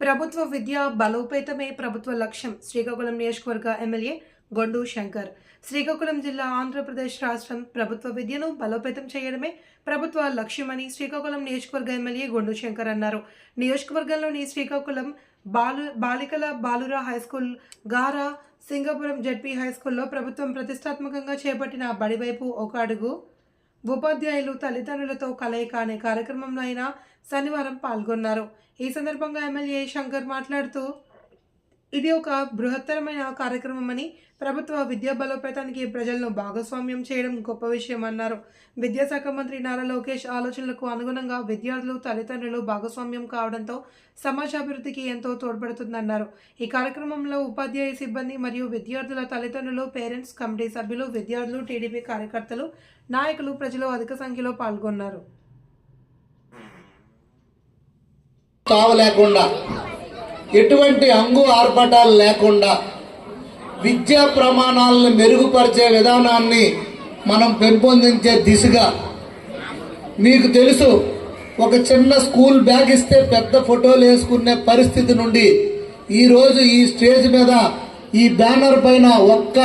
ప్రభుత్వ విద్య బలోపేతమే ప్రభుత్వ లక్ష్యం. శ్రీకాకుళం నియోజకవర్గ ఎమ్మెల్యే గొండు శంకర్. శ్రీకాకుళం జిల్లా ఆంధ్రప్రదేశ్ రాష్ట్రం ప్రభుత్వ విద్యను బలోపేతం చేయడమే ప్రభుత్వ లక్ష్యమని శ్రీకాకుళం నియోజకవర్గ ఎమ్మెల్యే గొండు శంకర్ అన్నారు. నియోజకవర్గంలోని శ్రీకాకుళం బాలు బాలికల బాలురా హై స్కూల్ గారా సింగపురం జడ్పీ హై స్కూల్లో ప్రభుత్వం ప్రతిష్టాత్మకంగా చేపట్టిన బడివైపు ఒక అడుగు ఉపాధ్యాయులు తల్లిదండ్రులతో కలయిక అనే కార్యక్రమంలో ఆయన శనివారం పాల్గొన్నారు. ఈ సందర్భంగా ఎమ్మెల్యే శంకర్ మాట్లాడుతూ ఇది ఒక బృహత్తరమైన కార్యక్రమం అని ప్రభుత్వ విద్యా బలోపేతానికి ప్రజలను భాగస్వామ్యం చేయడం గొప్ప విషయం అన్నారు. విద్యాశాఖ మంత్రి నారా లోకేష్ ఆలోచనలకు అనుగుణంగా విద్యార్థులు తల్లిదండ్రులు భాగస్వామ్యం కావడంతో సమాజాభివృద్ధికి ఎంతో తోడ్పడుతుందన్నారు. ఈ కార్యక్రమంలో ఉపాధ్యాయ సిబ్బంది మరియు విద్యార్థుల తల్లిదండ్రులు పేరెంట్స్ కమిటీ సభ్యులు విద్యార్థులు టీడీపీ కార్యకర్తలు నాయకులు ప్రజలు అధిక సంఖ్యలో పాల్గొన్నారు. ఎటువంటి అంగు ఆర్భటాలు లేకుండా విద్యా ప్రమాణాలను మెరుగుపరిచే విధానాన్ని మనం పెంపొందించే దిశగా మీకు తెలుసు ఒక చిన్న స్కూల్ బ్యాగ్ ఇస్తే పెద్ద ఫోటోలు వేసుకునే పరిస్థితి నుండి ఈరోజు ఈ స్టేజ్ మీద ఈ బ్యానర్ పైన ఒక్క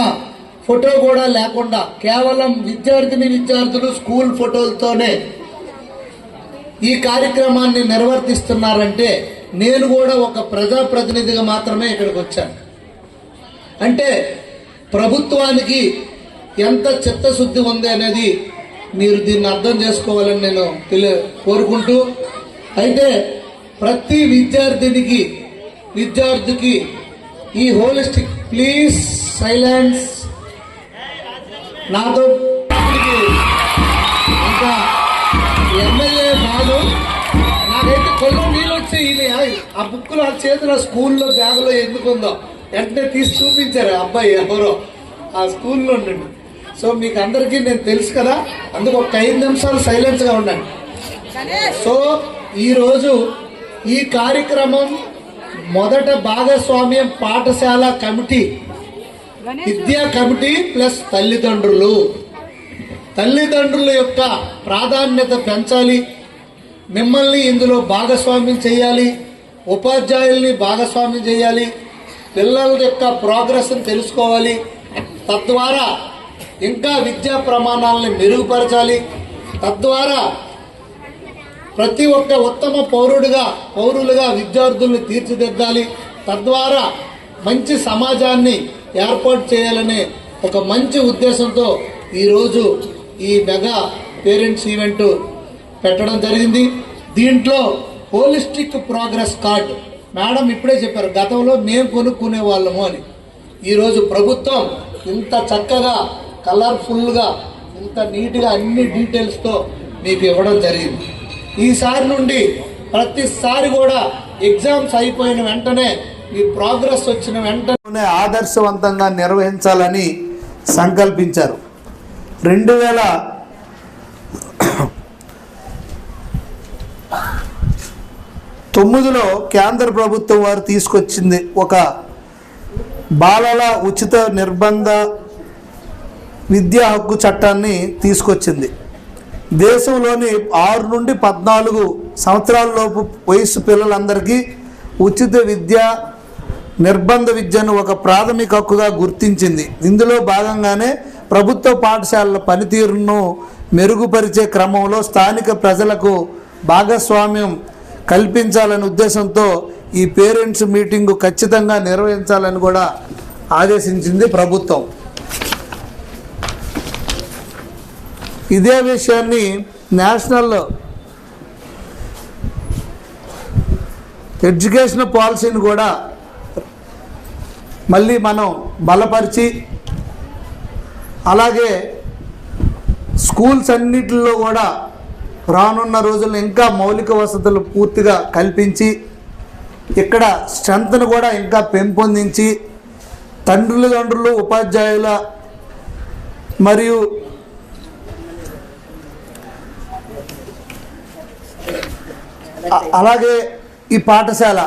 ఫోటో కూడా లేకుండా కేవలం విద్యార్థిని విద్యార్థులు స్కూల్ ఫోటోలతోనే ఈ కార్యక్రమాన్ని నిర్వర్తిస్తున్నారంటే నేను కూడా ఒక ప్రజాప్రతినిధిగా మాత్రమే ఇక్కడికి వచ్చాను. అంటే ప్రభుత్వానికి ఎంత చిత్తశుద్ధి ఉంది అనేది మీరు దీన్ని అర్థం చేసుకోవాలని నేను తెలి కోరుకుంటూ అయితే ప్రతి విద్యార్థినికి విద్యార్థికి ఈ హోలిస్టిక్ ప్లీజ్ సైలెన్స్. నాతో ఇంకా ఎమ్మెల్యే వచ్చి ఈయన ఆ బుక్కులు ఆ చేతిలో స్కూల్లో బ్యాగులో ఎందుకుందో. వెంటనే తీసి చూపించారు అబ్బాయి ఎవరో. ఆ స్కూల్లో ఉండండి. సో మీకు అందరికీ నేను తెలుసు కదా అందుకు ఒక ఐదు నిమిషాలు సైలెన్స్గా ఉండండి. సో ఈరోజు ఈ కార్యక్రమం మొదట భాగస్వామ్యం పాఠశాల కమిటీ విద్యా కమిటీ ప్లస్ తల్లిదండ్రులు. తల్లిదండ్రుల యొక్క ప్రాధాన్యత పెంచాలి. మిమ్మల్ని ఇందులో భాగస్వామ్యం చేయాలి ఉపాధ్యాయుల్ని భాగస్వామ్యం చేయాలి పిల్లల యొక్క ప్రోగ్రెస్ని తెలుసుకోవాలి తద్వారా ఇంకా విద్యా ప్రమాణాలను మెరుగుపరచాలి తద్వారా ప్రతి ఒక్క ఉత్తమ పౌరుడిగా పౌరులుగా విద్యార్థుల్ని తీర్చిదిద్దాలి తద్వారా మంచి సమాజాన్ని ఏర్పాటు చేయాలనే ఒక మంచి ఉద్దేశంతో ఈరోజు ఈ మెగా పేరెంట్స్ ఈవెంట్ పెట్టడం జరిగింది. దీంట్లో హోలిస్టిక్ ప్రోగ్రెస్ కార్డు. మేడం ఇప్పుడే చెప్పారు గతంలో మేము కొనుక్కునే వాళ్ళము అని. ఈరోజు ప్రభుత్వం ఇంత చక్కగా కలర్ఫుల్గా ఇంత నీట్గా అన్ని డీటెయిల్స్తో మీకు ఇవ్వడం జరిగింది. ఈసారి నుండి ప్రతిసారి కూడా ఎగ్జామ్స్ అయిపోయిన వెంటనే మీ ప్రోగ్రెస్ వచ్చిన వెంటనే ఆదర్శవంతంగా నిర్వహించాలని సంకల్పించారు. రెండు వేల తొమ్మిదిలో కేంద్ర ప్రభుత్వం వారు తీసుకొచ్చింది ఒక బాలల ఉచిత నిర్బంధ విద్యా హక్కు చట్టాన్ని తీసుకొచ్చింది. దేశంలోని ఆరు నుండి పద్నాలుగు సంవత్సరాలలోపు వయసు పిల్లలందరికీ ఉచిత విద్య నిర్బంధ విద్యను ఒక ప్రాథమిక హక్కుగా గుర్తించింది. ఇందులో భాగంగానే ప్రభుత్వ పాఠశాలల పనితీరును మెరుగుపరిచే క్రమంలో స్థానిక ప్రజలకు భాగస్వామ్యం కల్పించాలనే ఉద్దేశంతో ఈ పేరెంట్స్ మీటింగు ఖచ్చితంగా నిర్వహించాలని కూడా ఆదేశించింది ప్రభుత్వం. ఇదే విషయాన్ని నేషనల్ ఎడ్యుకేషన్ పాలసీని కూడా మళ్ళీ మనం బలపరిచి అలాగే స్కూల్స్ అన్నిటిలో కూడా రానున్న రోజుల్లో ఇంకా మౌలిక వసతులు పూర్తిగా కల్పించి ఇక్కడ స్ట్రెంత్ను కూడా ఇంకా పెంపొందించి తండ్రులు ఉపాధ్యాయుల మరియు అలాగే ఈ పాఠశాల